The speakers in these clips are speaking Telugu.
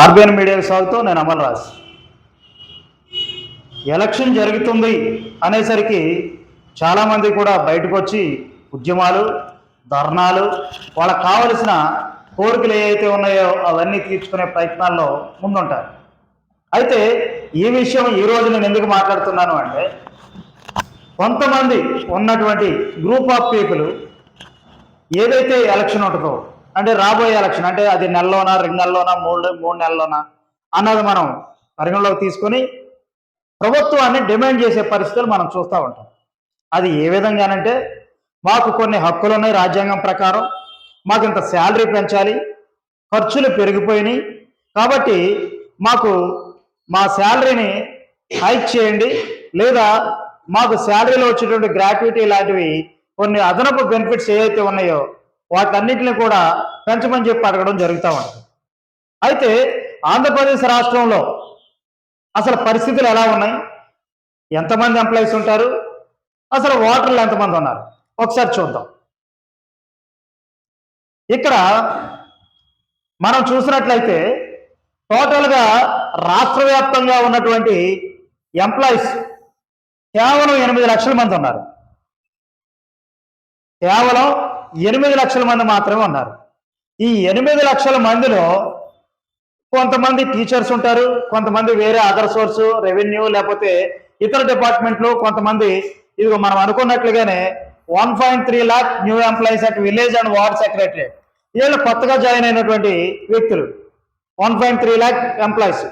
ఆర్బిఎన్ మీడియాకు స్వాగతం నేను అమల్ రాజ్ ఎలక్షన్ జరుగుతుంది అనేసరికి చాలామంది కూడా బయటకు వచ్చి ఉద్యమాలు ధర్నాలు వాళ్ళకి కావలసిన కోరికలు ఏవైతే ఉన్నాయో అవన్నీ తీర్చుకునే ప్రయత్నాల్లో ముందుంటారు. అయితే ఈ విషయం ఈ నేను ఎందుకు మాట్లాడుతున్నాను అంటే కొంతమంది ఉన్నటువంటి గ్రూప్ ఆఫ్ పీపుల్ ఏదైతే ఎలక్షన్ ఉంటుందో అంటే రాబోయే ఎలక్షన్ అంటే అది నెలలోనా రెండు నెలలోనా మూడు మూడు నెలలోనా అన్నది మనం పరిగణలోకి తీసుకొని ప్రభుత్వాన్ని డిమాండ్ చేసే పరిస్థితులు మనం చూస్తూ ఉంటాం. అది ఏ విధంగానంటే మాకు కొన్ని హక్కులు ఉన్నాయి రాజ్యాంగం ప్రకారం మాకు ఇంత శాలరీ పెంచాలి ఖర్చులు పెరిగిపోయినాయి కాబట్టి మాకు మా శాలరీని హైక్ చేయండి లేదా మాకు శాలరీలో వచ్చేటువంటి గ్రాట్యుటీ లాంటివి కొన్ని అదనపు బెనిఫిట్స్ ఏవైతే ఉన్నాయో వాటన్నిటిని కూడా పెంచమని చెప్పి అడగడం జరుగుతూ ఉంటుంది. అయితే ఆంధ్రప్రదేశ్ రాష్ట్రంలో అసలు పరిస్థితులు ఎలా ఉన్నాయి? ఎంతమంది ఎంప్లాయీస్ ఉంటారు? అసలు ఓటర్లు ఎంతమంది ఉన్నారు? ఒకసారి చూద్దాం. ఇక్కడ మనం చూసినట్లయితే టోటల్గా రాష్ట్ర వ్యాప్తంగా ఉన్నటువంటి ఎంప్లాయీస్ కేవలం ఎనిమిది లక్షల మంది ఉన్నారు. కేవలం ఎనిమిది లక్షల మంది మాత్రమే ఉన్నారు. ఈ ఎనిమిది లక్షల మందిలో కొంతమంది టీచర్స్ ఉంటారు కొంతమంది వేరే అదర్ సోర్స్ రెవెన్యూ లేకపోతే ఇతర డిపార్ట్మెంట్లు కొంతమంది ఇదిగో మనం అనుకున్నట్లుగానే one point three lakh new employees at village and ward secretary. వీళ్ళు కొత్తగా జాయిన్ అయినటువంటి వ్యక్తులు one point three lakh employees.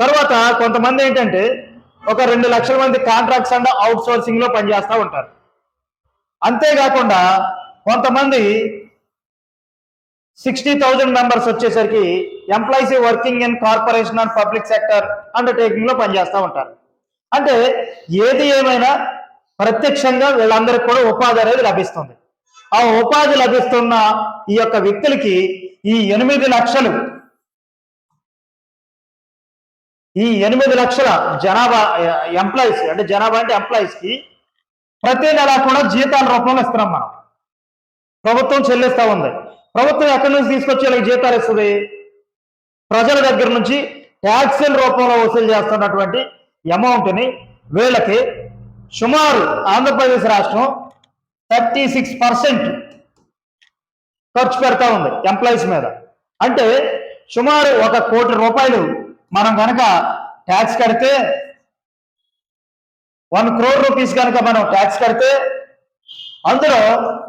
తర్వాత కొంతమంది ఏంటంటే ఒక రెండు లక్షల మంది కాంట్రాక్ట్స్ అండ్ అవుట్ సోర్సింగ్లో పనిచేస్తూ ఉంటారు. అంతేకాకుండా కొంతమంది సిక్స్టీ థౌజండ్ మెంబర్స్ వచ్చేసరికి employees working in corporation and public sector అండర్టేకింగ్లో పనిచేస్తూ ఉంటారు. అంటే ఏది ఏమైనా ప్రత్యక్షంగా వీళ్ళందరికీ కూడా ఉపాధి అనేది లభిస్తుంది. ఆ ఉపాధి లభిస్తున్న ఈ యొక్క వ్యక్తులకి ఈ ఎనిమిది లక్షలు ఈ ఎనిమిది లక్షల జనాభా ఎంప్లాయీస్ అంటే జనాభా అంటే ఎంప్లాయీస్కి ప్రతి నెల కూడా జీతాల రూపంలో ఇస్తున్నాం మనం. ప్రభుత్వం చెల్లిస్తా ఉంది. ప్రభుత్వం ఎక్కడి నుంచి తీసుకొచ్చి వీళ్ళకి జీతాలు ఇస్తుంది? ప్రజల దగ్గర నుంచి ట్యాక్సీల రూపంలో వసూలు చేస్తున్నటువంటి అమౌంట్ని వీళ్ళకి సుమారు ఆంధ్రప్రదేశ్ రాష్ట్రం థర్టీ సిక్స్ పర్సెంట్ ఖర్చు పెడతా ఉంది ఎంప్లాయీస్ మీద. అంటే సుమారు ఒక కోటి రూపాయలు మనం కనుక ట్యాక్స్ కడితే వన్ క్రోర్ రూపీస్ కనుక మనం ట్యాక్స్ కడితే అందులో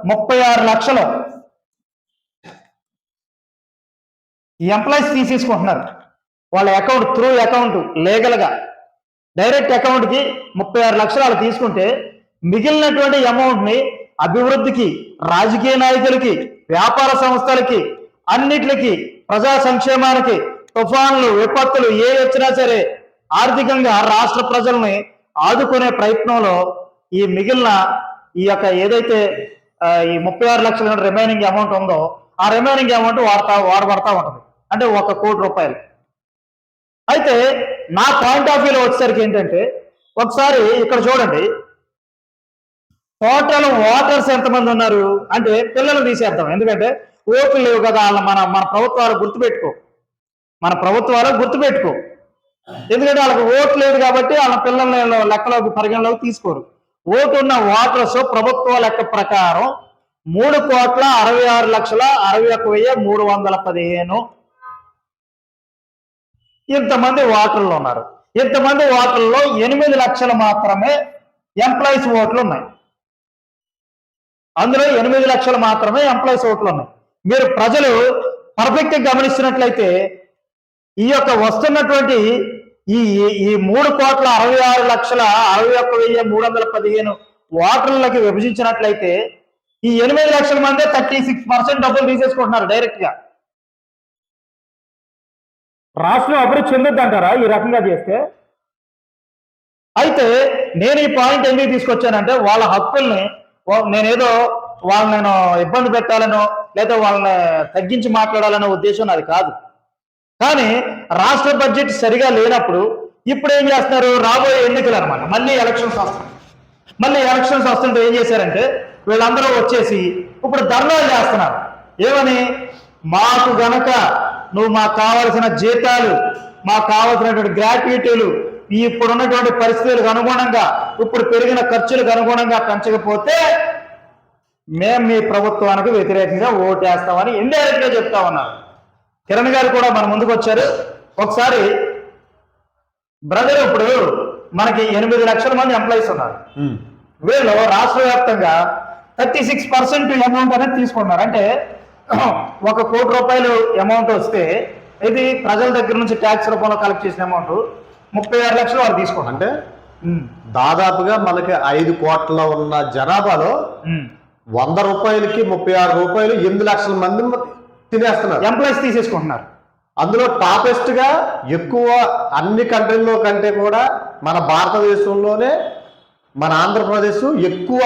ముప్పై ఆరు లక్షలు ఎంప్లాయీస్ తీసేసుకుంటున్నారు. వాళ్ళ అకౌంట్ త్రూ అకౌంట్ లీగల్గా డైరెక్ట్ అకౌంట్కి ముప్పై ఆరు లక్షలు వాళ్ళు తీసుకుంటే మిగిలినటువంటి అమౌంట్ని అభివృద్ధికి రాజకీయ నాయకులకి వ్యాపార సంస్థలకి అన్నిటికి ప్రజా సంక్షేమానికి తుఫాన్లు విపత్తులు ఏ వచ్చినా సరే ఆర్థికంగా రాష్ట్ర ప్రజల్ని ఆదుకునే ప్రయత్నంలో ఈ మిగిలిన ఈ యొక్క ఏదైతే ఈ ముప్పై ఆరు లక్షల రిమైనింగ్ అమౌంట్ ఉందో ఆ రిమైనింగ్ అమౌంట్ వాడతా వాడబడతా ఉంటుంది. అంటే ఒక కోటి రూపాయలు. అయితే నా పాయింట్ ఆఫ్ వ్యూలో వచ్చేసరికి ఏంటంటే ఒకసారి ఇక్కడ చూడండి. టోటల్ ఓటర్స్ ఎంతమంది ఉన్నారు? అంటే పిల్లలు తీసేద్దాం. ఎందుకంటే ఓట్లు లేవు కదా వాళ్ళ మన మన ప్రభుత్వాలు గుర్తుపెట్టుకో. మన ప్రభుత్వాలు గుర్తుపెట్టుకో. ఎందుకంటే వాళ్ళకి ఓట్లు లేదు కాబట్టి వాళ్ళ పిల్లల లెక్కలోకి పరిగణలోకి తీసుకోరు. ఓటున్న ఓటర్స్ ప్రభుత్వ లెక్క ప్రకారం మూడు కోట్ల అరవై ఆరు లక్షల అరవై ఒక్క వెయ్యి మూడు వందల పదిహేను ఇంతమంది ఓటర్లు ఉన్నారు. ఇంతమంది ఓటర్లో ఎనిమిది లక్షలు మాత్రమే ఎంప్లాయీస్ ఓట్లు ఉన్నాయి. అందులో ఎనిమిది లక్షలు మాత్రమే ఎంప్లాయీస్ ఓట్లు ఉన్నాయి. మీరు ప్రజలు పర్ఫెక్ట్ గమనిస్తున్నట్లయితే ఈ యొక్క వస్తున్నటువంటి ఈ ఈ- మూడు కోట్ల అరవై ఆరు లక్షల అరవై ఒక్క వెయ్యి మూడు వందల పదిహేను ఓటర్లకి విభజించినట్లయితే ఈ ఎనిమిది లక్షల మందే థర్టీ సిక్స్ పర్సెంట్ డబ్బులు తీసేసుకుంటున్నారు డైరెక్ట్గా రాష్ట్రం అభివృద్ధి చెందుద్ది అంటారా ఈ రకంగా చేస్తే? అయితే నేను ఈ పాయింట్ ఎందుకు తీసుకొచ్చానంటే వాళ్ళ హక్కుల్ని నేనేదో వాళ్ళని నేను ఇబ్బంది పెట్టాలనో లేదా వాళ్ళని తగ్గించి మాట్లాడాలనే ఉద్దేశం నాది కాదు. కానీ రాష్ట్ర బడ్జెట్ సరిగా లేనప్పుడు ఇప్పుడు ఏం చేస్తున్నారు? రాబోయే ఎన్నికలు అనమాట మళ్ళీ ఎలక్షన్స్ వస్తాయి. మళ్ళీ ఎలక్షన్స్ వస్తుంటే ఏం చేశారంటే వీళ్ళందరూ వచ్చేసి ఇప్పుడు ధర్నాలు చేస్తున్నారు. ఏమని? మాకు గనక నువ్వు మాకు కావలసిన జీతాలు మాకు కావలసినటువంటి గ్రాట్యుటీలు ఇప్పుడున్నటువంటి పరిస్థితులకు అనుగుణంగా ఇప్పుడు పెరిగిన ఖర్చులకు అనుగుణంగా పెంచకపోతే మేము మీ ప్రభుత్వానికి వ్యతిరేకంగా ఓటేస్తామని వేస్తామని గా చెప్తా ఉన్నారు. కిరణ్ గారు కూడా మన ముందుకు వచ్చారు. ఒకసారి బ్రదర్ ఇప్పుడు మనకి ఎనిమిది లక్షల మంది ఎంప్లాయీస్ ఉన్నారు. వీళ్ళు రాష్ట్ర వ్యాప్తంగా థర్టీ సిక్స్ పర్సెంట్ అమౌంట్ అనేది తీసుకున్నారు. అంటే ఒక కోటి రూపాయలు అమౌంట్ వస్తే ఇది ప్రజల దగ్గర నుంచి ట్యాక్స్ రూపంలో కలెక్ట్ చేసిన అమౌంట్ ముప్పై ఆరు లక్షలు వాళ్ళు తీసుకున్నారు. అంటే దాదాపుగా మనకి ఐదు కోట్ల ఉన్న జనాభాలో వంద రూపాయలకి ముప్పై ఆరు రూపాయలు ఎనిమిది లక్షల మంది తినేస్తున్నారు. ఎంప్లాయీస్ తీసేసుకుంటున్నారు. అందులో టాపెస్ట్గా ఎక్కువ అన్ని కంట్రీల్లో కంటే కూడా మన భారతదేశంలోనే మన ఆంధ్రప్రదేశ్ ఎక్కువ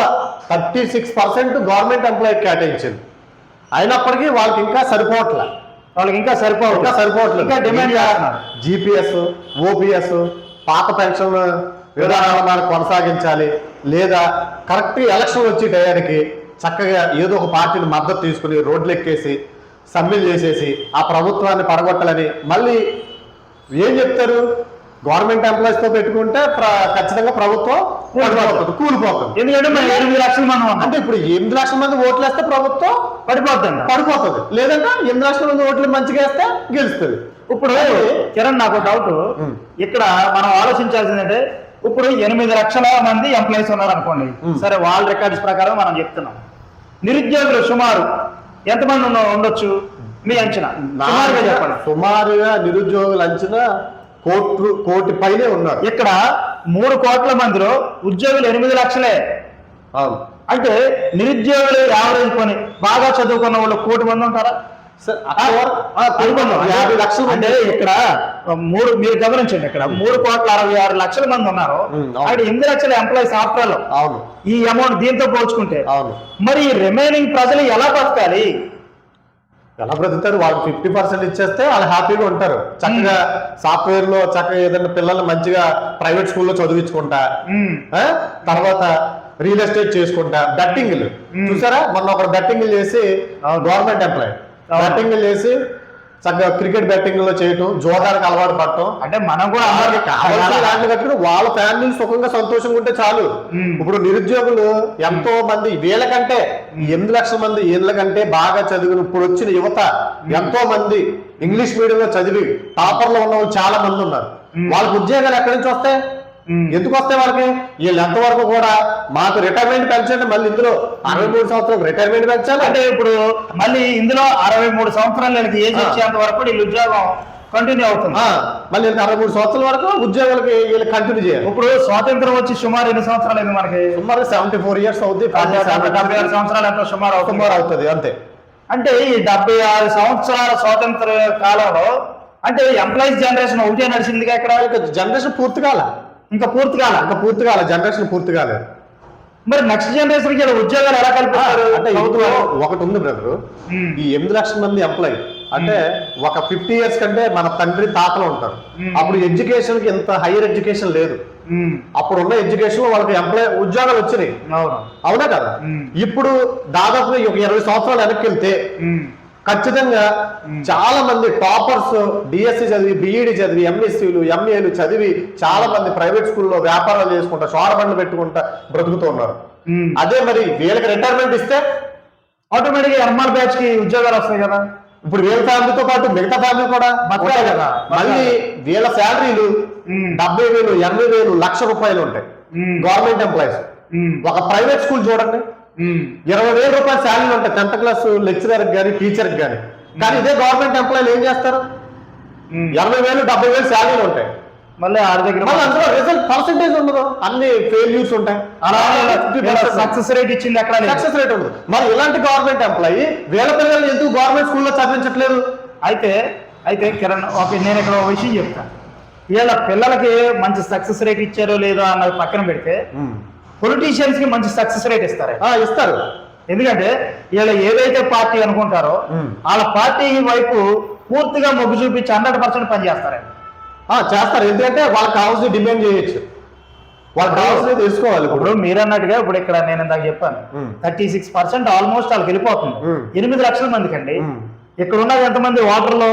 thirty six percent government employee కేటాయించింది. అయినప్పటికీ వాళ్ళకి ఇంకా సరిపోవట్లే. వాళ్ళకి ఇంకా సరిపోవు ఇంకా సరిపోవట్లేదు. ఇంకా డిమాండ్ చేస్తున్నారు. జీపీఎస్ ఓపీఎస్ పాత పెన్షన్ విధానాల మీద కొనసాగించాలి. లేదా కరెక్ట్ ఎలక్షన్ వచ్చే టయానికి చక్కగా ఏదో ఒక పార్టీని మద్దతు తీసుకుని రోడ్లు ఎక్కేసి సమ్మెలు చేసేసి ఆ ప్రభుత్వాన్ని పడగొట్టాలని మళ్ళీ ఏం చెప్తారు? గవర్నమెంట్ ఎంప్లాయీస్తో పెట్టుకుంటే ఖచ్చితంగా ప్రభుత్వం కూలిపోతుంది. ఎందుకంటే ఎనిమిది లక్షల మంది అంటే ఇప్పుడు ఎనిమిది లక్షల మంది ఓట్లు వేస్తే ప్రభుత్వం పడిపోతుంది. పడిపోతుంది. లేదంటే ఎనిమిది లక్షల మంది ఓట్లు మంచిగా వేస్తే గెలుస్తుంది. ఇప్పుడు కిరణ్ నాకు డౌట్. ఇక్కడ మనం ఆలోచించాల్సిందంటే ఇప్పుడు ఎనిమిది లక్షల మంది ఎంప్లాయీస్ ఉన్నారు అనుకోండి. సరే వాళ్ళ రికార్డ్స్ ప్రకారం మనం చెప్తున్నాం. నిరుద్యోగులు సుమారు ఎంతమంది ఉన్న- ఉండొచ్చు? మీ అంచనా? సుమారుగా చెప్పండి. సుమారుగా నిరుద్యోగుల అంచనా కోట్లు కోటి పైనే ఉన్నారు. ఇక్కడ మూడు కోట్ల మందిలో ఉద్యోగులు ఎనిమిది లక్షలే. అవును. అంటే నిరుద్యోగులు యావరేజ్ కొని బాగా చదువుకున్న వాళ్ళు కోటి మంది ఉంటారా? యాభై లక్షల అంటే ఇక్కడ మూడు మీరు గమనించండి ఇక్కడ మూడు కోట్ల అరవై ఆరు లక్షల మంది ఉన్నారు. అక్కడ ఎనిమిది లక్షల ఎంప్లాయీస్ ఆఫ్టర్ అవును. ఈ అమౌంట్ దీంతో పోల్చుకుంటే. అవును. మరి రిమైనింగ్ ప్రజలు ఎలా బతకాలి? ఎలా బ్రతుకుతారు? వాళ్ళు ఫిఫ్టీ పర్సెంట్ ఇచ్చేస్తే వాళ్ళు హ్యాపీగా ఉంటారు. చక్కగా సాఫ్ట్వేర్లో చక్కగా ఏదైనా పిల్లల్ని మంచిగా ప్రైవేట్ స్కూల్లో చదివించుకుంటా? తర్వాత రియల్ ఎస్టేట్ చేసుకుంటా. బెట్టింగ్లు చూసారా? మొన్న ఒక బెట్టింగ్లు చేసి. గవర్నమెంట్ ఎంప్లాయ్ బెట్టింగ్లు చేసి చక్కగా క్రికెట్ బెట్టింగ్లో చేయటం జోదానికి అలవాటు పడటం. అంటే మనం కూడా కట్టుకుని వాళ్ళ ఫ్యామిలీ సుఖంగా సంతోషంగా ఉంటే చాలు. ఇప్పుడు నిరుద్యోగులు ఎంతో మంది వీళ్ళకంటే ఈ ఎనిమిది లక్షల మంది వీళ్ళకంటే బాగా చదివిన ఇప్పుడు వచ్చిన యువత ఎంతో మంది ఇంగ్లీష్ మీడియంలో చదివి టాపర్లో ఉన్న వాళ్ళు చాలా మంది ఉన్నారు. వాళ్ళకి ఉద్యోగాలు ఎక్కడి నుంచి వస్తాయి. ఎందుకు వస్తాయి వాళ్ళకి? వీళ్ళు ఎంతవరకు కూడా మాకు రిటైర్మెంట్ పెంచండి మళ్ళీ ఇందులో అరవై మూడు సంవత్సరాలు రిటైర్మెంట్ పెంచాలి అంటే ఇప్పుడు మళ్ళీ ఇందులో అరవై మూడు సంవత్సరాలు వీళ్ళకి ఏజ్. వచ్చేంత వరకు వీళ్ళ ఉద్యోగం కంటిన్యూ అవుతుంది. మళ్ళీ అరవై మూడు సంవత్సరాల వరకు ఉద్యోగులకి వీళ్ళు కంటిన్యూ చేయాలి. ఇప్పుడు స్వాతంత్రం వచ్చి సుమారు ఎన్ని సంవత్సరాలు అయింది మనకి? సుమారు సెవెంటీ ఫోర్ ఇయర్స్ అవుతుంది డెబ్బై ఆరు సంవత్సరాలు ఎంతో సుమారు అవుతుంది. సుమారు అవుతుంది అంతే. అంటే ఈ డెబ్బై ఆరు సంవత్సరాల స్వాతంత్ర కాలంలో అంటే ఎంప్లాయీస్ జనరేషన్ ఒకటే నడిచిందిగా ఇక్కడ? ఇక జనరేషన్ పూర్తి కాల. ఇంకా పూర్తి కాల ఇంకా పూర్తి కాల జనరేషన్ పూర్తి కాలేదు. మరి నెక్స్ట్ జనరేషన్కి ఉద్యోగాలు ఎలా కల్పిస్తారు? అంటే ఒకటి ఉంది బ్రదర్. ఈ ఎనిమిది లక్షల మంది ఎంప్లాయ్ అంటే ఒక ఫిఫ్టీ ఇయర్స్ కంటే మన తండ్రి తాతలు ఉంటారు. అప్పుడు ఎడ్యుకేషన్కి ఇంత హైయర్ ఎడ్యుకేషన్ లేదు. అప్పుడు ఉన్న ఎడ్యుకేషన్ వాళ్ళకి ఎంప్లాయ్ ఉద్యోగాలు వచ్చినాయి. అవును. కదా. ఇప్పుడు దాదాపు ఒక ఇరవై సంవత్సరాలు వెనక్కి వెళ్తే ఖచ్చితంగా చాలా మంది టాపర్స్ డిఎస్సి చదివి బిఈడి చదివి ఎంఎస్సీలు ఎంఏలు చదివి చాలా మంది ప్రైవేట్ స్కూల్లో వ్యాపారాలు చేసుకుంటా షోర బండ్లు పెట్టుకుంటా బ్రతుకుతూ ఉన్నారు. అదే మరి వీళ్ళకి రిటైర్మెంట్ ఇస్తే? ఆటోమేటిక్గా ఎంఆర్ బ్యాచ్కి ఉద్యోగాలు వస్తాయి కదా. ఇప్పుడు వీళ్ళ ఫ్యామిలీతో పాటు మిగతా ఫ్యామిలీ కూడా బతకాలి కదా, మళ్ళీ వీళ్ళ శాలరీలు. డెబ్బై వేలు ఎనభై వేలు లక్ష రూపాయలు ఉంటాయి. గవర్నమెంట్ ఎంప్లాయీస్ ఒక ప్రైవేట్ స్కూల్ చూడండి. ఇరవై వేల రూపాయల శాలరీలు ఉంటాయి టెన్త్ క్లాస్ లెక్చరర్ కానీ టీచర్ కానీ కానీ ఇదే గవర్నమెంట్ ఎంప్లాయీలు ఏం చేస్తారు. ఎనభై వేలు డెబ్బై వేలు శాలరీలు ఉంటాయి. మళ్ళీ ఆడ దగ్గర మళ్ళీ అందులో రిజల్ట్ పర్సంటేజ్ ఉండదు. అన్ని ఫెయిల్యూర్స్ ఉంటాయి. సక్సెస్ రేట్ ఇచ్చింది ఎక్కడ లేదు. సక్సెస్ రేట్ ఉండదు. మరి ఇలాంటి గవర్నమెంట్ ఎంప్లాయీ వీళ్ళ పిల్లల్ని ఎందుకు గవర్నమెంట్ స్కూల్లో చదివించట్లేదు? అయితే అయితే కిరణ్ ఒక నేను ఇక్కడ ఒక విషయం చెప్తాను వీళ్ళ పిల్లలకి మంచి సక్సెస్ రేట్ ఇచ్చారో లేదో అన్నది పక్కన పెడితే పొలిటీషియన్స్కి మంచి సక్సెస్ రేట్ ఇస్తారు. ఆ, ఇస్తారు. ఎందుకంటే వీళ్ళ ఏదైతే పార్టీ అనుకుంటారో. వాళ్ళ పార్టీ వైపు పూర్తిగా మొగ్గు చూపించి హండ్రెడ్ పర్సెంట్ పనిచేస్తారండి ఆ, చేస్తారు. ఎందుకంటే వాళ్ళకి కావాల్సిన డిమాండ్ చేయొచ్చు. వాళ్ళకి కావాల్సినవి తెలుసుకోవాలి ఇప్పుడు. మీరు అన్నట్టుగా ఇప్పుడు ఇక్కడ నేను ఇందాక చెప్పాను. థర్టీ సిక్స్ పర్సెంట్ ఆల్మోస్ట్ వాళ్ళకి వెళ్ళిపోతుంది. ఎనిమిది లక్షల మందికి అండి. ఇక్కడ ఉన్నది ఎంతమంది? వాటర్లో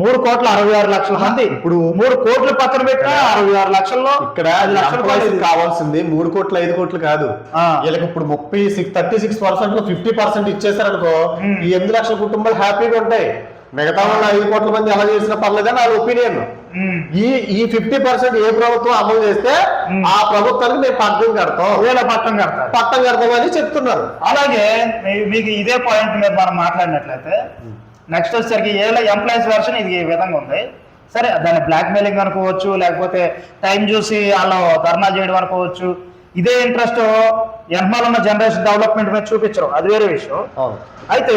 మూడు కోట్ల అరవై ఆరు లక్షల మంది. ఇప్పుడు మూడు కోట్లు పక్కన పెట్టినా అరవై ఆరు లక్షల్లో ఇక్కడ కావాల్సింది మూడు కోట్లు ఐదు కోట్లు కాదు. వీళ్ళకి ఇప్పుడు ముప్పై సిక్స్ థర్టీ సిక్స్ పర్సెంట్లో ఫిఫ్టీ పర్సెంట్ ఇచ్చేసారనుకో. ఈ ఎనిమిది లక్షల కుటుంబాలు హ్యాపీగా ఉంటాయి. మిగతా వాళ్ళ ఐదు కోట్ల మంది ఎలా చేసినా పర్లేదని నా ఒపీనియన్. ఈ ఈ ఫిఫ్టీ పర్సెంట్ ఏ ప్రభుత్వం అమలు చేస్తే. ఆ ప్రభుత్వానికి మేము పట్టం కడతాం. వేల పట్టం కడతారు. పట్టం కడతామని చెప్తున్నారు. అలాగే మీకు ఇదే పాయింట్ మీద మనం మాట్లాడినట్లయితే నెక్స్ట్ వచ్చేసరికి ఏళ్ళ ఎంప్లాయీస్ వెర్షన్ ఇది ఈ విధంగా ఉంది. సరే దాన్ని బ్లాక్ మెయిలింగ్ అనుకోవచ్చు లేకపోతే టైం చూసి వాళ్ళు ధర్నా చేయడం అనుకోవచ్చు. ఇదే ఇంట్రెస్ట్ వెనకాల ఉన్న జనరేషన్ డెవలప్మెంట్ మీద చూపించరు. అది వేరే విషయం. అవును. అయితే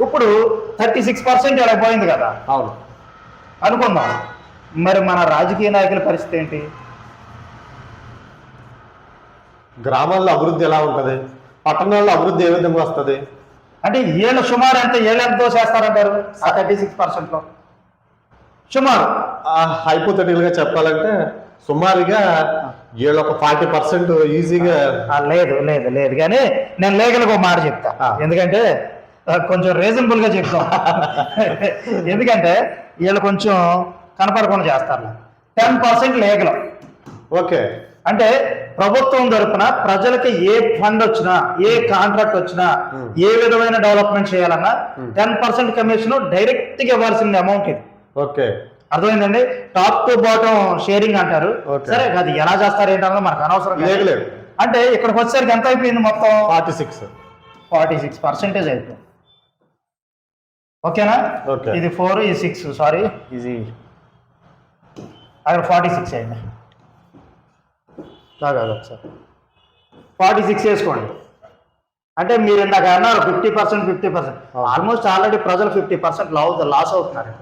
ఇప్పుడు థర్టీ సిక్స్ పర్సెంట్ ఇలా పోయింది కదా. అవును. అనుకుందాం. మరి మన రాజకీయ నాయకుల పరిస్థితి ఏంటి? గ్రామాల్లో అభివృద్ధి ఎలా ఉంటది? పట్టణాల్లో అభివృద్ధి ఏ విధంగా వస్తది? అంటే ఏళ్ళు సుమారు ఎంత ఏళ్ళు ఎంత దోసేస్తారంటారు ఆ థర్టీ సిక్స్ పర్సెంట్లో సుమారు. హైపోథెటికల్గా చెప్పాలంటే సుమారుగా వీళ్ళు ఒక ఫార్టీ పర్సెంట్ ఈజీగా లేదు లేదు లేదు. కానీ నేను లేఖలకు ఒక మాట చెప్తా. ఎందుకంటే కొంచెం రీజనబుల్గా చెప్తాం. ఎందుకంటే వీళ్ళు కొంచెం కనపడకుండా చేస్తారు టెన్ పర్సెంట్ లేఖలు ఓకే. అంటే ప్రభుత్వం తరపున ప్రజలకి ఏ ఫండ్ వచ్చినా ఏ కాంట్రాక్ట్ వచ్చినా. ఏ విధమైన డెవలప్మెంట్ చేయాలన్నా. టెన్ పర్సెంట్ కమిషన్ డైరెక్ట్గా ఇవ్వాల్సిన అమౌంట్ ఇది ఓకే అర్థమైందండి టాప్ టు బాటమ్ షేరింగ్ అంటారు. సరే అది ఎలా చేస్తారు ఏంటన్నది మనకు అనవసరం. లేదు. అంటే ఇక్కడికి వచ్చేసరికి ఎంత అయిపోయింది మొత్తం forty six forty six percentage అయిపోయింది ఓకేనా. ఇది ఫోర్ ఇది సిక్స్ సారీ ఇది అక్కడ ఫార్టీ సిక్స్ అయింది కాదు ఒకసారి ఫార్టీ సిక్స్ వేసుకోండి అంటే మీరు ఇందాక అన్నారు fifty percent fifty percent. Almost already ప్రజలు ఫిఫ్టీ పర్సెంట్ లాస్ అవుతున్నారు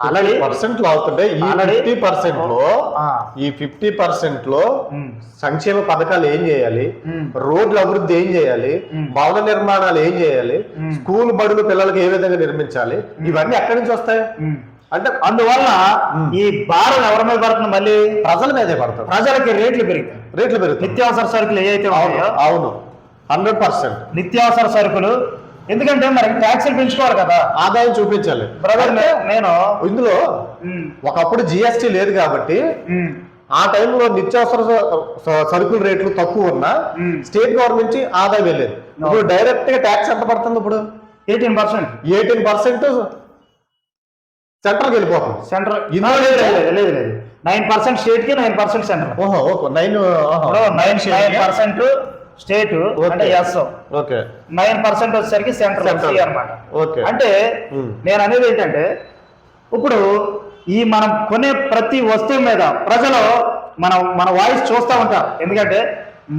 ఆల్రెడీ పర్సెంట్లో అవుతుంటే ఈ ఫిఫ్టీ పర్సెంట్లో. ఈ ఫిఫ్టీ పర్సెంట్లో. సంక్షేమ పథకాలు ఏం చేయాలి. రోడ్ల అభివృద్ధి ఏం చేయాలి. భవన నిర్మాణాలు ఏం చేయాలి. స్కూల్ బడులు పిల్లలకి ఏ విధంగా నిర్మించాలి ఇవన్నీ ఎక్కడి నుంచి వస్తాయి. అంటే అందువల్ల. ఈ భారం ఎవరి మీద పడుతుంది మళ్ళీ? ప్రజల మీదే పడతారు ప్రజలకి రేట్లు పెరుగుతాయి. రేట్లు పెరుగుతాయి. నిత్యావసర సరుకులు ఏవైతే అవును ఉన్నాయో అవును హండ్రెడ్ పర్సెంట్. నిత్యావసర సరుకులు. ఎందుకంటే మరి ట్యాక్సీలు పెంచుకోవాలి కదా. ఆదాయం చూపించాలి. బ్రదర్ నేను ఇందులో ఒకప్పుడు జిఎస్టీ లేదు కాబట్టి ఆ టైంలో నిత్యావసర సరుకుల రేట్లు తక్కువ ఉన్నా. స్టేట్ గవర్నమెంట్ నుంచి ఆదాయం వెళ్ళేది. ఇప్పుడు డైరెక్ట్గా ట్యాక్స్ ఎంత పడుతుంది ఇప్పుడు? ఎయిటీన్ పర్సెంట్ ఎయిటీన్ పర్సెంట్ సెంట్రల్కి వెళ్ళిపోతుంది సెంట్రల్ లేదు లేదు లేదు నైన్ పర్సెంట్ స్టేట్కి నైన్ పర్సెంట్ సెంట్రల్ ఓహో okay nine nine nine percent state అంటే ఎస్ ఓకే నైన్ పర్సెంట్ వచ్చేసరికి సెంట్రల్. అనమాట ఓకే అంటే ఉమ్. నేను అనేది ఏంటంటే ఇప్పుడు ఈ మనం కొనే ప్రతి వస్తువు మీద ప్రజలు మనం మన వాయిస్ చూస్తూ ఉంటారు. ఎందుకంటే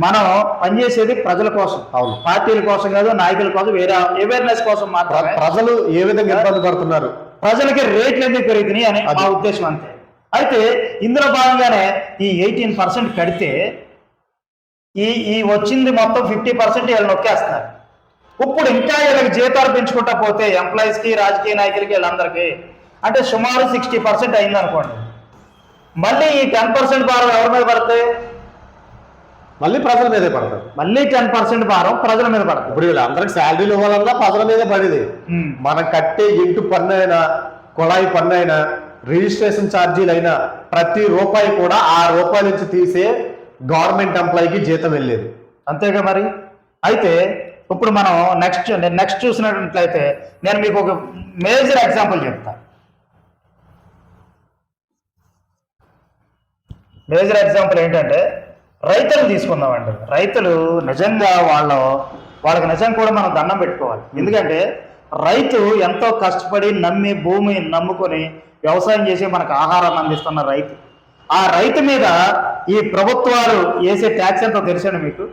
మనం పనిచేసేది ప్రజల కోసం. అవును. పార్టీల కోసం కాదు నాయకుల కోసం వేరే అవేర్నెస్ కోసం మాత్రమే. ప్రజలు ఏ విధంగా ఇబ్బంది పడుతున్నారు? ప్రజలకి రేట్లు ఎందుకు పెరుగుతున్నాయి అని మా అది. ఉద్దేశం అంతే. అయితే ఇందులో భాగంగానే ఈ ఎయిటీన్ పర్సెంట్ కడితే ఈ ఈ వచ్చింది మొత్తం ఫిఫ్టీ పర్సెంట్ వీళ్ళు నొక్కేస్తారు ఇప్పుడు ఇంకా వీళ్ళకి జీతాలు పెంచుకుంటా పోతే ఎంప్లాయీస్కి రాజకీయ నాయకులకి వీళ్ళందరికీ అంటే సుమారు సిక్స్టీ పర్సెంట్ అయింది అనుకోండి మళ్ళీ ఈ టెన్ పర్సెంట్ భారం ఎవరి మీద పడుతుంది మళ్ళీ ప్రజల మీదే పడతారు. మళ్ళీ టెన్ పర్సెంట్ భారం ప్రజల మీద పడుతుంది ఇప్పుడు వీళ్ళందరికి శాలరీలు ఇవ్వాలన్నా ప్రజల మీదే పడేది. మనం కట్టే ఇంటి పన్ను అయినా కుళాయి పన్ను అయినా రిజిస్ట్రేషన్ ఛార్జీలు అయినా ప్రతి రూపాయి కూడా ఆ రూపాయి నుంచి తీసే గవర్నమెంట్ ఎంప్లాయీకి జీతం వెళ్ళేది. అంతేగా మరి? అయితే ఇప్పుడు మనం నెక్స్ట్ నేను నెక్స్ట్ చూసినట్లయితే నేను మీకు ఒక మేజర్ ఎగ్జాంపుల్ చెప్తా. మేజర్ ఎగ్జాంపుల్ ఏంటంటే రైతులు తీసుకుందామండి రైతులు నిజంగా వాళ్ళ వాళ్ళకి నిజంగా కూడా మనం దండం పెట్టుకోవాలి. ఎందుకంటే రైతు ఎంతో కష్టపడి నమ్మి భూమి నమ్ముకొని వ్యవసాయం చేసి మనకు ఆహారాన్ని అందిస్తున్న రైతు. ఆ రైతు మీద ఈ ప్రభుత్వాలు వేసే ట్యాక్స్ ఎంతో తెలుసండి మీకు?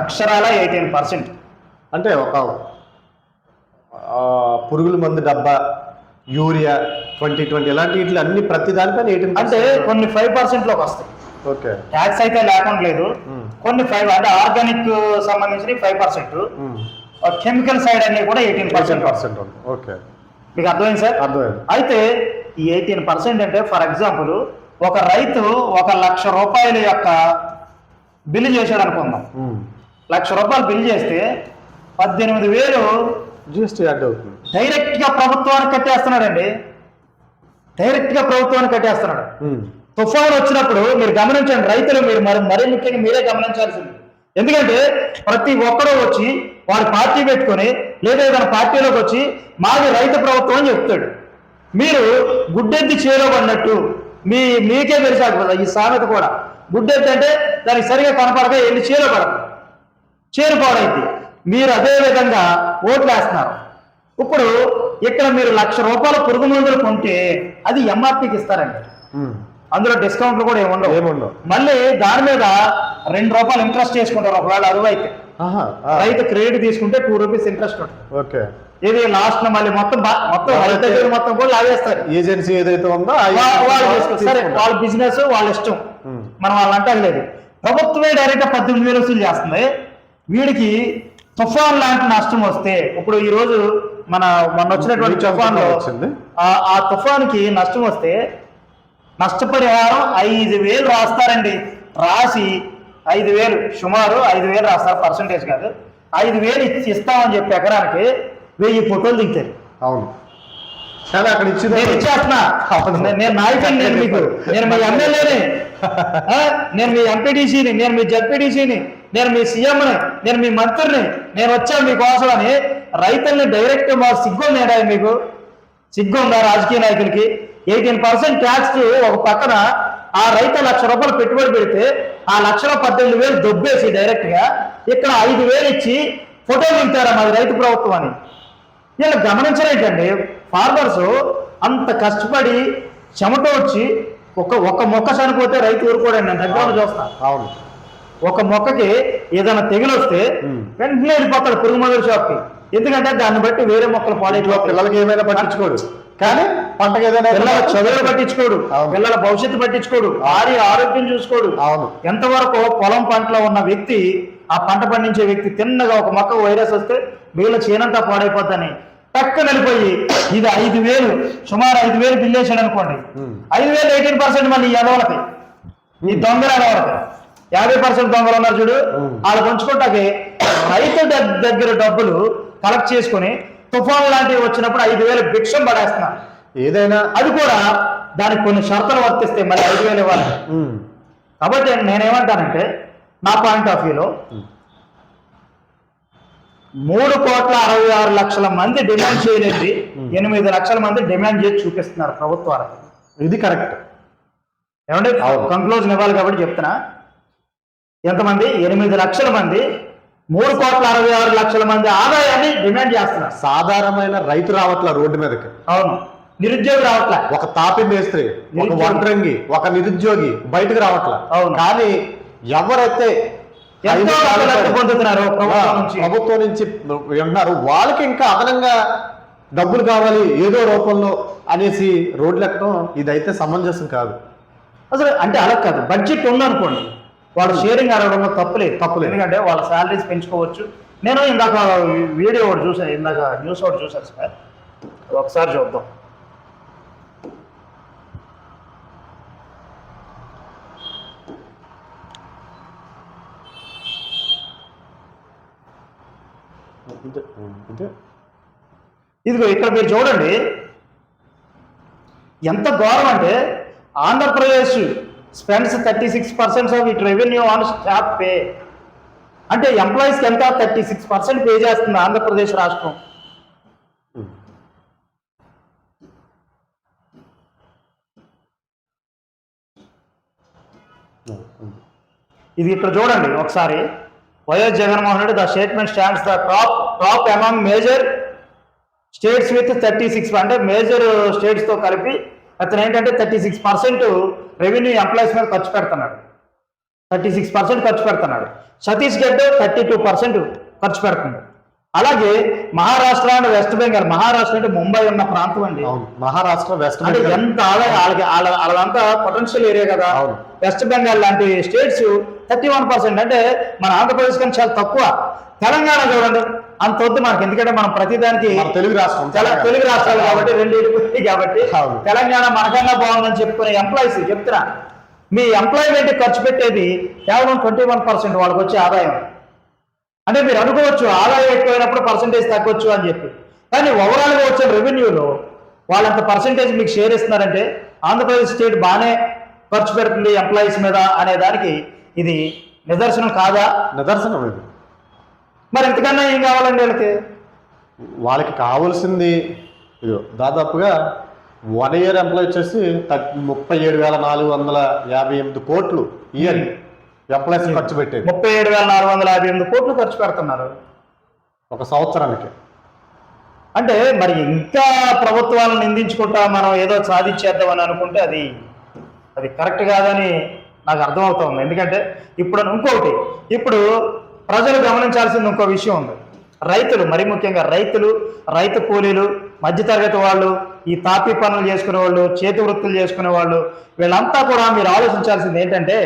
అక్షరాల ఎయిటీన్ పర్సెంట్. అంటే ఒక పురుగుల మందు డబ్బా యూరియా ట్వంటీ ట్వంటీ ఇలాంటి వీటిలో అన్ని ప్రతి దానిపైన ఎయిటీన్ అంటే కొన్ని ఫైవ్ పర్సెంట్లోకి వస్తాయి. ఓకే. ట్యాక్స్ అయితే లేకుండా లేదు. Hmm. కొన్ని ఫైవ్ అంటే ఆర్గానిక్ సంబంధించిన ఫైవ్ పర్సెంట్ కెమికల్ సైడ్ అన్ని కూడా eighteen percent percent percent okay. మీకు అర్థమైంది సార్? అర్థమైంది. అయితే ఈ ఎయిటీన్ పర్సెంట్ అంటే ఫర్ ఎగ్జాంపుల్ ఒక రైతు ఒక లక్ష రూపాయల యొక్క బిల్లు చేశాడు అనుకుందాం. లక్ష రూపాయలు బిల్ చేస్తే పద్దెనిమిది వేలు జిఎస్టీ యాడ్ అవుతుంది. డైరెక్ట్గా ప్రభుత్వానికి కట్టేస్తున్నాడండి. డైరెక్ట్గా ప్రభుత్వానికి కట్టేస్తున్నాడు. తుఫాను వచ్చినప్పుడు మీరు గమనించండి రైతులు మీరు మరి మరీ ముఖ్యంగా మీరే గమనించాల్సింది. ఎందుకంటే ప్రతి ఒక్కరూ వచ్చి వాడి పార్టీ పెట్టుకొని లేదా ఏదైనా పార్టీలోకి వచ్చి మాది రైతు ప్రభుత్వం అని చెప్తాడు. మీరు గుడ్డెద్ది చేరబడినట్టు మీ మీకే తెలిసాక ఈ సామెత కూడా. గుడ్డెద్ది అంటే దానికి సరిగా కనపడక వెళ్ళి చేరబడదు చేరుకోవడానికి మీరు అదే విధంగా ఓట్లు వేస్తున్నారు ఇప్పుడు ఇక్కడ మీరు లక్ష రూపాయల పురుగు మందులు కొంటే అది ఎంఆర్పికి ఇస్తారండి. అందులో డిస్కౌంట్లు కూడా ఏముండవు ఏముండవు. మళ్ళీ దాని మీద రెండు రూపాయలు ఇంట్రెస్ట్ చేసుకుంటారు ఒకవేళ అరువు అయితే రైతు క్రెడిట్ తీసుకుంటే టూ రూపీస్ ఇంట్రెస్ట్ ఉంటుంది ఓకే ఇది లాస్ట్ మళ్ళీ మొత్తం మొత్తం రైతు దగ్గర మొత్తం కూడా లాగేస్తారు ఏజెన్సీ ఏదైతే ఉందో వాళ్ళు. సరే. వాళ్ళ బిజినెస్ వాళ్ళ ఇష్టం. మనం వాళ్ళు అంటాం లేదు ప్రభుత్వమే డైరెక్ట్ పద్దెనిమిది వేలు వసూలు చేస్తుంది వీడికి తుఫాన్ లాంటి నష్టం వస్తే ఇప్పుడు ఈ రోజు మన మొన్న వచ్చినటువంటి నీచం తుఫాన్ తుఫాన్ వచ్చింది. ఆ తుఫాన్కి నష్టం వస్తే నష్టపరిహారం ఐదు వేలు రాస్తారండి. రాసి ఐదు వేలు సుమారు ఐదు వేలు రాస్తారు పర్సంటేజ్ కాదు. ఐదు వేలు ఇచ్చి ఇస్తామని చెప్పి ఎకరానికి వెయ్యి ఫోటోలు దిగుతారు అవును. కానీ అక్కడ ఇచ్చింది నేను ఇచ్చేస్తున్నా. నేను నాయకుడిని నేను మీకు నేను మీ ఎమ్మెల్యేని? నేను మీ ఎంపీటీసీని నేను మీ జడ్పీటీసీని నేను మీ సీఎంని నేను మీ మంత్రిని నేను వచ్చాను మీకోసం అని రైతుల్ని డైరెక్ట్ మా సిగ్గు ఉందా మీకు. సిగ్గు ఉందా రాజకీయ నాయకులకి? ఎయిటీన్ పర్సెంట్ ట్యాక్స్ ఒక పక్కన ఆ రైతు లక్ష రూపాయలు పెట్టుబడి పెడితే ఆ లక్షలో పద్దెనిమిది వేలు దొబ్బేసి డైరెక్ట్గా ఇక్కడ ఐదు వేలు ఇచ్చి ఫోటో దిగుతారా మాది రైతు ప్రభుత్వం అని? వీళ్ళు గమనించలేంటండి ఫార్మర్స్ అంత కష్టపడి చెమట వచ్చి ఒక ఒక మొక్క చనిపోతే రైతు ఊరుకోడండి నేను దగ్గర ఉండి చూస్తా. అవును. ఒక మొక్కకి ఏదైనా తెగులు వస్తే. వెంటనే వెళ్ళిపోతాడు పురుగు మందుల షాప్కి. ఎందుకంటే దాన్ని బట్టి వేరే మొక్కలు పాడైపోతాయి. పిల్లలకి ఏమైనా పట్టించుకోడు. కానీ పంటకి ఏదైనా పిల్లల చదువులు పట్టించుకోడు. పిల్లల భవిష్యత్తు పట్టించుకోడు. భార్య ఆరోగ్యం చూసుకోడు. అవును. ఎంతవరకు పొలం పంటలో ఉన్న వ్యక్తి ఆ పంట పండించే వ్యక్తి తిన్నగా ఒక మొక్క వైరస్ వస్తే వీళ్ళ చేనంతా పాడైపోద్దని పక్కన వెళ్ళిపోయి ఇది ఐదు వేలు సుమారు ఐదు వేలు బిల్ వేసాడు అనుకోండి. ఐదు వేలు ఎయిటీన్ పర్సెంట్ మళ్ళీ ఈ ఎదవలకి ఈ దొంగల ఎదవలకి యాభై పర్సెంట్ దొంగలు ఉన్నారు చూడు. వాళ్ళు పంచుకుంటాకి రైతు దగ్- దగ్గర డబ్బులు కలెక్ట్ చేసుకొని తుఫాన్ లాంటివి వచ్చినప్పుడు ఐదు వేలు భిక్షం పడేస్తున్నారు ఏదైనా అది కూడా దానికి కొన్ని షరతులు వర్తిస్తే మళ్ళీ ఐదు వేలు ఇవ్వాలి. కాబట్టి నేనేమంటానంటే నా పాయింట్ ఆఫ్ వ్యూలో మూడు కోట్ల అరవై ఆరు లక్షల మంది డిమాండ్ చేయలేదు ఎనిమిది లక్షల మంది డిమాండ్ చేసి చూపిస్తున్నారు ప్రభుత్వాలకు. ఇది కరెక్ట్. ఏమంటే. కంక్లూజన్ ఇవ్వాలి కాబట్టి చెప్తున్నా. ఎంతమంది? ఎనిమిది లక్షల మంది. మూడు కోట్ల అరవై ఆరు లక్షల మంది ఆదాయాన్ని డిమాండ్ చేస్తున్నారు. సాధారణమైన రైతు రావట్ల రోడ్డు మీదకి? అవును. నిరుద్యోగి రావట్లే. ఒక తాపి మేస్త్రి ఒక. వంటరంగి ఒక నిరుద్యోగి బయటకు రావట్ల? అవును. కానీ ఎవరైతే ఎంతో పొందుతున్నారు ప్రభుత్వం నుంచి. ప్రభుత్వం నుంచి వింటున్నారు. వాళ్ళకి ఇంకా అదనంగా డబ్బులు కావాలి ఏదో రూపంలో అనేసి రోడ్లు ఎక్కడం ఇదైతే సమంజసం కాదు. అసలు అంటే అలా కాదు. బడ్జెట్ ఉందనుకోండి. వాడు షేరింగ్ అడగడంలో తప్పులేదు తప్పులేదు. ఎందుకంటే వాళ్ళ శాలరీస్ పెంచుకోవచ్చు. నేను ఇందాక వీడియో ఒకటి చూసాను ఇందాక న్యూస్ ఒకటి చూసాను సార్. ఒకసారి చూద్దాం. ఇదిగో ఇక్కడ మీరు చూడండి. ఎంత ఘోరం అంటే Andhra Pradesh spends thirty six percent of it revenue on staff pay అంటే ఎంప్లాయీస్కి ఎంత? థర్టీ సిక్స్ పర్సెంట్ పే చేస్తుంది ఆంధ్రప్రదేశ్ రాష్ట్రం. ఇది ఇక్కడ చూడండి ఒకసారి. YS Jaganmohan Reddy the statement stands the top top among major states with thirty six అంటే మేజర్ స్టేట్స్తో కలిపి అతను ఏంటంటే thirty six percent revenue employees మీద ఖర్చు పెడుతున్నాడు. థర్టీ సిక్స్ పర్సెంట్ ఖర్చు పెడుతున్నాడు. ఛత్తీస్గఢ్ థర్టీ టూ పర్సెంట్ ఖర్చు పెడుతుంది అలాగే మహారాష్ట్ర అండ్ వెస్ట్ బెంగాల్ మహారాష్ట్ర అంటే ముంబై ఉన్న ప్రాంతం అండి. అవును మహారాష్ట్ర వెస్ట్ అంటే ఎంత ఆదాయం వాళ్ళకి వాళ్ళ వాళ్ళదంతా పొటెన్షియల్ ఏరియా కదా. అవును. వెస్ట్ బెంగాల్ లాంటి స్టేట్స్ థర్టీ వన్ పర్సెంట్ అంటే మన ఆంధ్రప్రదేశ్ కన్నా చాలా తక్కువ. తెలంగాణ చూడండి. అంత వద్దు మనకి. ఎందుకంటే మనం ప్రతిదానికి తెలుగు రాష్ట్రం తెల- తెలుగు రాష్ట్రాలు కాబట్టి రెండు కాబట్టి. తెలంగాణ మనకన్నా బాగుందని చెప్పుకునే ఎంప్లాయీస్ చెప్తున్నా. మీ ఎంప్లాయ్మెంట్ ఖర్చు పెట్టేది కేవలం ట్వంటీ వన్ పర్సెంట్ వాళ్ళకి వచ్చే ఆదాయం. అంటే మీరు అనుకోవచ్చు ఆదాయం ఎక్కువైనప్పుడు పర్సంటేజ్ తగ్గొచ్చు అని చెప్పి. కానీ ఓవరాల్గా వచ్చిన రెవెన్యూలో వాళ్ళంత పర్సంటేజ్ మీకు షేర్ ఇస్తున్నారంటే ఆంధ్రప్రదేశ్ స్టేట్ బాగానే ఖర్చు పెడుతుంది ఎంప్లాయీస్ మీద అనే దానికి ఇది నిదర్శనం కాదా? నిదర్శనం ఇది. మరి ఇంతకన్నా ఏం కావాలండి వీళ్ళకి? వాళ్ళకి కావాల్సింది దాదాపుగా వన్ ఇయర్ ఎంప్లాయ్ వచ్చేసి ముప్పై ఏడు వేల నాలుగు వందల యాభై ఎనిమిది కోట్లు ఇయర్ ఎంప్లాయీస్ ఖర్చు పెట్టేది. ముప్పై ఏడు వేల నాలుగు వందల యాభై ఎనిమిది కోట్లు ఖర్చు పెడుతున్నారు. ఒక సంవత్సరానికి. అంటే మరి ఇంకా ప్రభుత్వాలను నిందించుకుంటా మనం ఏదో సాధించేద్దామని అనుకుంటే అది అది కరెక్ట్ కాదని నాకు అర్థమవుతోంది. ఎందుకంటే ఇప్పుడు ఇంకొకటి ఇప్పుడు ప్రజలు గమనించాల్సింది ఇంకో విషయం ఉంది. రైతులు మరి ముఖ్యంగా రైతులు రైతు కూలీలు మధ్యతరగతి వాళ్ళు ఈ తాపీ పనులు చేసుకునే వాళ్ళు చేతి వృత్తులు చేసుకునే వాళ్ళు వీళ్ళంతా కూడా మీరు ఆలోచించాల్సింది ఏంటంటే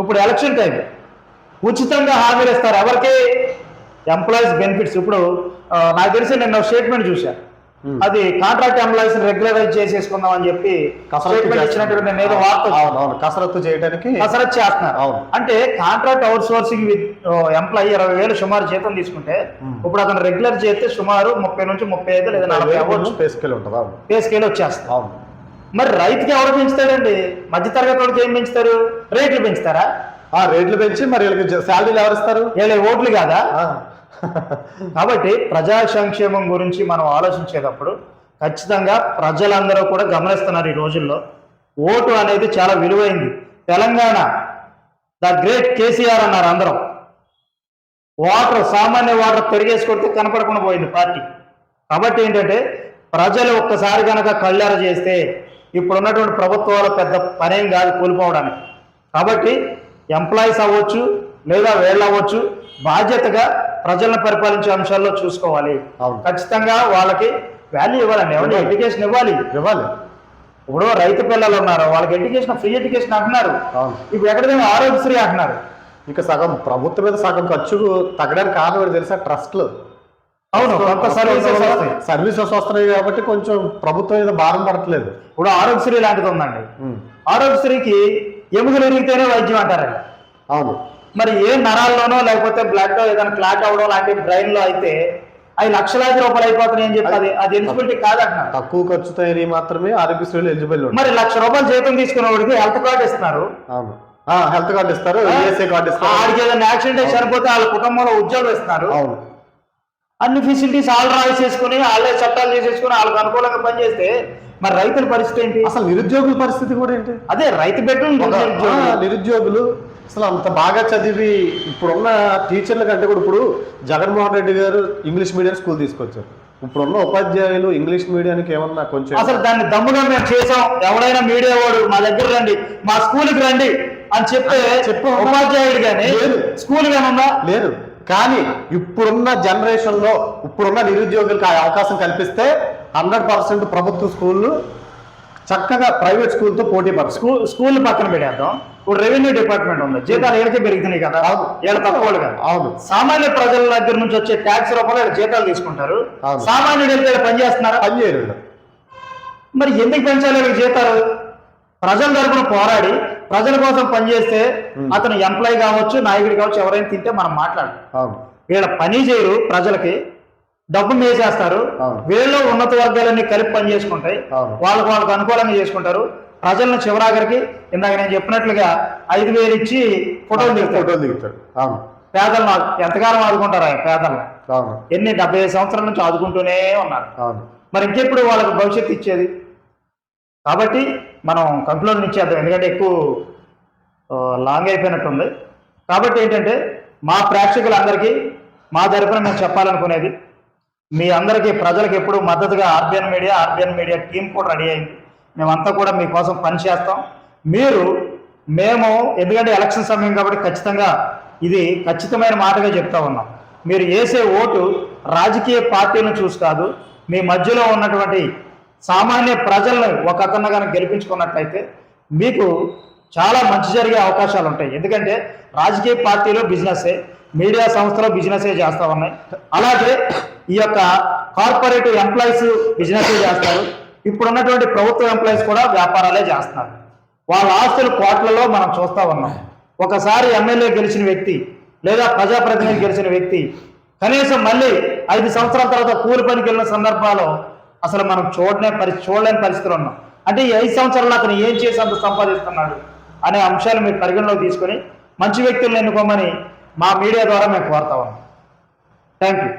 ఇప్పుడు ఎలక్షన్ టైం. ఉచితంగా హామీలు ఇస్తారు ఎవరికి? Employees benefits. ఇప్పుడు నాకు తెలిసి నేను స్టేట్మెంట్ చూశాను అది కాంట్రాక్ట్ ఎంప్లాయీస్ రెగ్యులరైజ్ చేసేసుకుందాం అని చెప్పి వార్త. అవును కసరత్తు చేయడానికి కసరత్ చేస్తున్నారు. అవును. అంటే contract outsourcing with employee ఇరవై వేలు సుమారు జీతం తీసుకుంటే Hmm. ఇప్పుడు అతను రెగ్యులర్ చేస్తే సుమారు ముప్పై నుంచి ముప్పై ఐదు లేదా నలభై అవ్వచ్చు. పే స్కేల్ ఉంటుంది? పే స్కేల్ వచ్చేస్తుంది. అవును. మరి రైతుకి ఎవరు పెంచుతాడండి మధ్యతరగతి వాళ్ళకి ఏం పెంచుతారు? రేట్లు పెంచుతారా? ఆ రేట్లు పెంచి మరి వీళ్ళకి శాలరీలు ఎవరు ఇస్తారు వీళ్ళ ఓట్లు కాదా. కాబట్టి ప్రజా సంక్షేమం గురించి మనం ఆలోచించేటప్పుడు ఖచ్చితంగా ప్రజలందరూ కూడా గమనిస్తున్నారు ఈ రోజుల్లో. ఓటు అనేది చాలా విలువైంది. తెలంగాణ ద గ్రేట్ కేసీఆర్ అన్నారు అందరం. వాటర్ సామాన్య వాటర్ పెరిగేసుకొడితే కనపడకుండా పోయింది పార్టీ. కాబట్టి ఏంటంటే ప్రజలు ఒక్కసారి కనుక కళ్ళార చేస్తే ఇప్పుడు ఉన్నటువంటి ప్రభుత్వాల పెద్ద పనేం కాదు కోల్పోవడానికి. కాబట్టి ఎంప్లాయీస్ అవ్వచ్చు లేదా వేళ్ళు అవ్వచ్చు బాధ్యతగా ప్రజలను పరిపాలించే అంశాల్లో చూసుకోవాలి. ఖచ్చితంగా వాళ్ళకి వాల్యూ ఇవ్వాలండి. ఇవ్వాలి. ఎడ్యుకేషన్ ఇవ్వాలి. ఇవ్వాలి. ఇప్పుడు రైతు పిల్లలు ఉన్నారు వాళ్ళకి ఎడ్యుకేషన్ ఫ్రీ ఎడ్యుకేషన్ అంటున్నారు. అవును. ఇప్పుడు ఎక్కడైనా ఆరోగ్యశ్రీ అంటున్నారు. ఇంకా సగం ప్రభుత్వం మీద సగం ఖర్చు తగ్గడానికి కారణం తెలుసా? ట్రస్ట్లు అవును కొంత సర్వీసెస్ వస్తాయి. సర్వీసెస్ వస్తున్నాయి కాబట్టి కొంచెం ప్రభుత్వం మీద భారం పడట్లేదు. ఇప్పుడు ఆరోగ్యశ్రీ లాంటిది ఉందండి. ఆరోగ్యశ్రీకి ఎముకలు ఇరిగితేనే వైద్యం అంటారండి. అవును. మరి ఏ నరాల్లోనో లేకపోతే బ్లడ్ ఏదైనా క్లాట్ అవడం లాంటి బ్రెయిన్లో అయితే అవి లక్షలాది రూపాయలు అయిపోతున్నాయి అని చెప్పి అది అది ఎలిజిబిలిటీ కాదంటున్నారు తక్కువ ఖర్చుతో మాత్రమే ఆరోగ్యశ్రీలు ఎలిజిబుల్ మరి లక్ష రూపాయలు జీతం తీసుకునే వాడికి హెల్త్ కార్డు ఇస్తున్నారు. అవును. హెల్త్ కార్డు ఇస్తారు కార్డు ఇస్తారు. ఆడికి ఏదైనా యాక్సిడెంట్ అయి చనిపోతే వాళ్ళ కుటుంబంలో ఉద్యోగం ఇస్తున్నారు అవును. అన్ని ఫెసిలిటీస్ వాళ్ళు రాసేసుకుని వాళ్ళే చట్టాలు చేసేసుకుని వాళ్ళకి అనుకూలంగా పనిచేస్తే మరి రైతుల పరిస్థితి ఏంటి? అసలు నిరుద్యోగుల పరిస్థితి కూడా ఏంటి? అదే రైతు ఆ, నిరుద్యోగులు అసలు అంత బాగా చదివి ఇప్పుడున్న టీచర్ల కంటే కూడా ఇప్పుడు జగన్మోహన్ రెడ్డి గారు ఇంగ్లీష్ మీడియం స్కూల్ తీసుకొచ్చారు. ఇప్పుడున్న ఉపాధ్యాయులు ఇంగ్లీష్ మీడియానికి ఏమన్నా కొంచెం అసలు దాన్ని దమ్ముగా మేము చేసాం ఎవడైనా మీడియా వాడు మా దగ్గర రండి మా స్కూల్కి రండి అని చెప్పే చెప్పు. ఉపాధ్యాయుడు కానీ లేదు. స్కూల్ కానీ లేదు. కానీ ఇప్పుడున్న జనరేషన్లో ఇప్పుడున్న నిరుద్యోగులకు ఆ అవకాశం కల్పిస్తే హండ్రెడ్ పర్సెంట్ ప్రభుత్వ స్కూళ్ళు చక్కగా ప్రైవేట్ స్కూల్తో పోటీ పడతాయి. స్కూల్ స్కూల్ పక్కన పెట్టేద్దాం. ఇప్పుడు రెవెన్యూ డిపార్ట్మెంట్ ఉంది. జీతాలు ఏళ్ళకే పెరుగుతున్నాయి కదా. అవును. ఏళ్ళ తక్కువ కాదు. అవును. సామాన్య ప్రజల దగ్గర నుంచి వచ్చే ట్యాక్స్ రూపంలో జీతాలు తీసుకుంటారు. సామాన్యుడు వెళ్తే వీళ్ళు పని చేస్తున్నారా? పని చేయరు వీళ్ళు. మరి ఎందుకు పెంచాలి జీతాలు? ప్రజల తరపున పోరాడి ప్రజల కోసం పనిచేస్తే అతను ఎంప్లాయ్ కావచ్చు నాయకుడు కావచ్చు ఎవరైనా తింటే మనం మాట్లాడు వీళ్ళ పని చేయరు ప్రజలకి. డబ్బు మేసేస్తారు. వీళ్ళు ఉన్నత వర్గాలన్నీ కలిపి పని చేసుకుంటాయి. వాళ్ళకు వాళ్ళకు అనుకూలంగా చేసుకుంటారు. ప్రజలను చివరాఖరికి ఇందాక నేను చెప్పినట్లుగా ఐదు వేలు ఇచ్చి ఫోటోలు దిగుతారు ఫోటోలు దిగుతాడు. అవును. పేదలను ఎంతకాలం ఆదుకుంటారు ఆయన పేదలను అవును. ఎన్ని డెబ్బై ఐదు సంవత్సరాల నుంచి ఆదుకుంటూనే ఉన్నారు. అవును. మరి ఇంకెప్పుడు వాళ్ళకి భవిష్యత్తు ఇచ్చేది? కాబట్టి మనం కంక్లూజన్ ఇచ్చేద్దాం ఎందుకంటే ఎక్కువ లాంగ్ అయిపోయినట్టుంది. కాబట్టి ఏంటంటే మా ప్రేక్షకులందరికీ మా తరపున మేము చెప్పాలనుకునేది మీ అందరికీ ప్రజలకు ఎప్పుడు మద్దతుగా RBN media RBN media team కూడా రెడీ అయింది. మేమంతా కూడా మీకోసం పని చేస్తాం. మీరు మేము ఎందుకంటే ఎలక్షన్ సమయం కాబట్టి ఖచ్చితంగా ఇది ఖచ్చితమైన మాటగా చెప్తా ఉన్నాం. మీరు వేసే ఓటు రాజకీయ పార్టీలను చూసి కాదు మీ మధ్యలో ఉన్నటువంటి సామాన్య ప్రజలను ఒక అతను కనుక గెలిపించుకున్నట్లయితే మీకు చాలా మంచి జరిగే అవకాశాలు ఉంటాయి. ఎందుకంటే రాజకీయ పార్టీలో బిజినెసే మీడియా సంస్థలో బిజినెసే చేస్తూ ఉన్నాయి. అలాగే ఈ యొక్క కార్పొరేట్ ఎంప్లాయీస్ బిజినెసే చేస్తారు. ఇప్పుడు ఉన్నటువంటి ప్రభుత్వ ఎంప్లాయీస్ కూడా వ్యాపారాలే చేస్తున్నారు. వాళ్ళ ఆస్తులు కోట్లలో మనం చూస్తా ఉన్నాం. ఒకసారి ఎమ్మెల్యే గెలిచిన వ్యక్తి లేదా ప్రజాప్రతినిధి గెలిచిన వ్యక్తి కనీసం మళ్ళీ ఐదు సంవత్సరాల తర్వాత కూలి పనికి వెళ్ళిన సందర్భాల్లో అసలు మనం చూడలే పరి చూడలేని పరిస్థితులు ఉన్నాం. అంటే ఈ ఐదు సంవత్సరాలు అతను ఏం చేసి అంత సంపాదిస్తున్నాడు అనే అంశాలు మీరు పరిగణలోకి తీసుకొని మంచి వ్యక్తులను ఎన్నుకోమని మా మీడియా ద్వారా మేము కోరుతా ఉన్నాం. Thank you